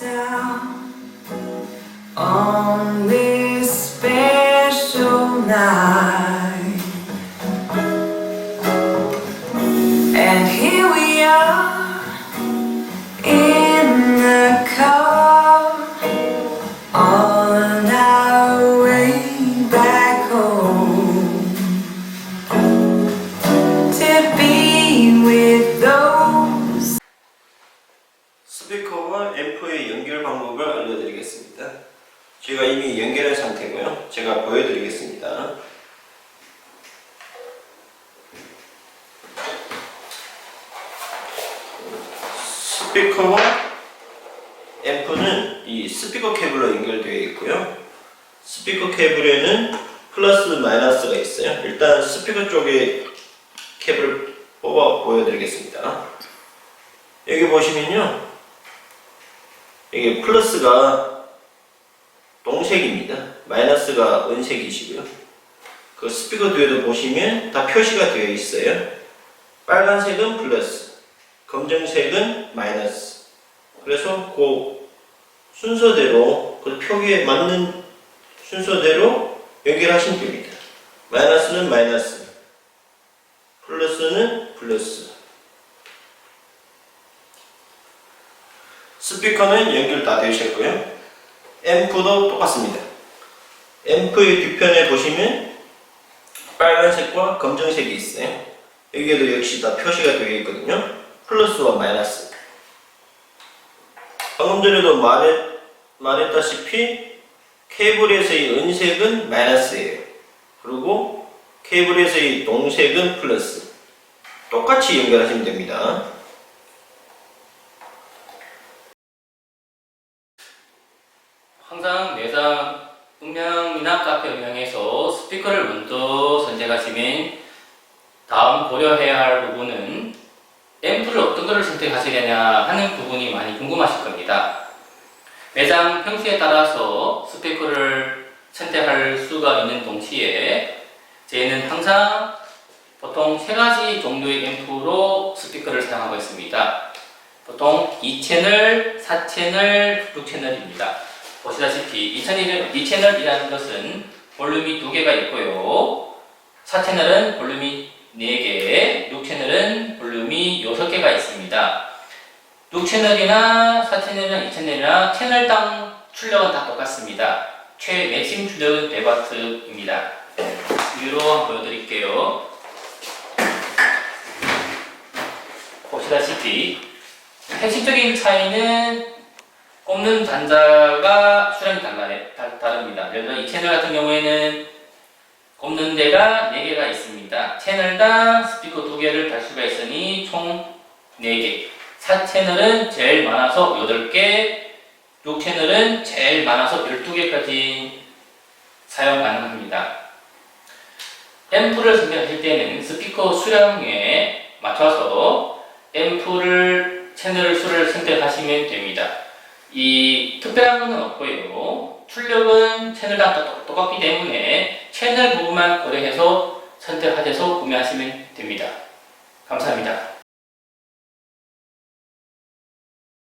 down on this special night. 제가 이미 연결한 상태고요. 제가 보여드리겠습니다. 스피커와 앰프는 이 스피커 케이블로 연결되어 있고요. 스피커 케이블에는 플러스 마이너스가 있어요. 일단 스피커 쪽에 케이블을 뽑아 보여드리겠습니다. 여기 보시면요. 여기 플러스가 동색입니다. 마이너스가 은색이시고요. 그 스피커 뒤에도 보시면 다 표시가 되어 있어요. 빨간색은 플러스, 검정색은 마이너스. 그래서 그 순서대로 그 표기에 맞는 순서대로 연결하시면 됩니다. 마이너스는 마이너스, 플러스는 플러스. 스피커는 연결 다 되셨고요. 앰프도 똑같습니다. 앰프의 뒤편에 보시면 빨간색과 검정색이 있어요. 여기에도 역시 다 표시가 되어 있거든요. 플러스와 마이너스. 방금 전에도 말했, 말했다시피 케이블에서의 은색은 마이너스예요. 그리고 케이블에서의 동색은 플러스. 똑같이 연결하시면 됩니다. 항상 매장 음향이나 카페 음향에서 스피커를 먼저 선택하시면 다음 고려해야 할 부분은 앰프를 어떤 것을 선택하시려냐 하는 부분이 많이 궁금하실 겁니다. 매장 평수에 따라서 스피커를 선택할 수가 있는 동시에 저희는 항상 보통 세 가지 종류의 앰프로 스피커를 사용하고 있습니다. 보통 2채널, 4채널, 6채널입니다. 보시다시피 2채널, 2채널이라는 것은 볼륨이 두 개가 있고요. 4채널은 볼륨이 4개, 6채널은 볼륨이 6개가 있습니다. 6채널이나 4채널이나 2채널이나 채널당 출력은 다 똑같습니다. 최맥심 출력은 100W입니다. 위로 한번 보여드릴게요. 보시다시피 핵심적인 차이는 꼽는 단자가 수량이 달라, 다, 다릅니다. 예를 들어 이 채널 같은 경우에는 꼽는 데가 4개가 있습니다. 채널당 스피커 2개를 달 수가 있으니 총 4개. 4채널은 제일 많아서 8개, 6채널은 제일 많아서 12개까지 사용 가능합니다. 앰프를 선택하실 때는 스피커 수량에 맞춰서 앰프를 채널 수를 선택하시면 됩니다. 이 특별한 것은 없고요. 출력은 채널당 똑- 똑같기 때문에 채널 부분만 고려해서 선택하셔서 구매하시면 됩니다. 감사합니다.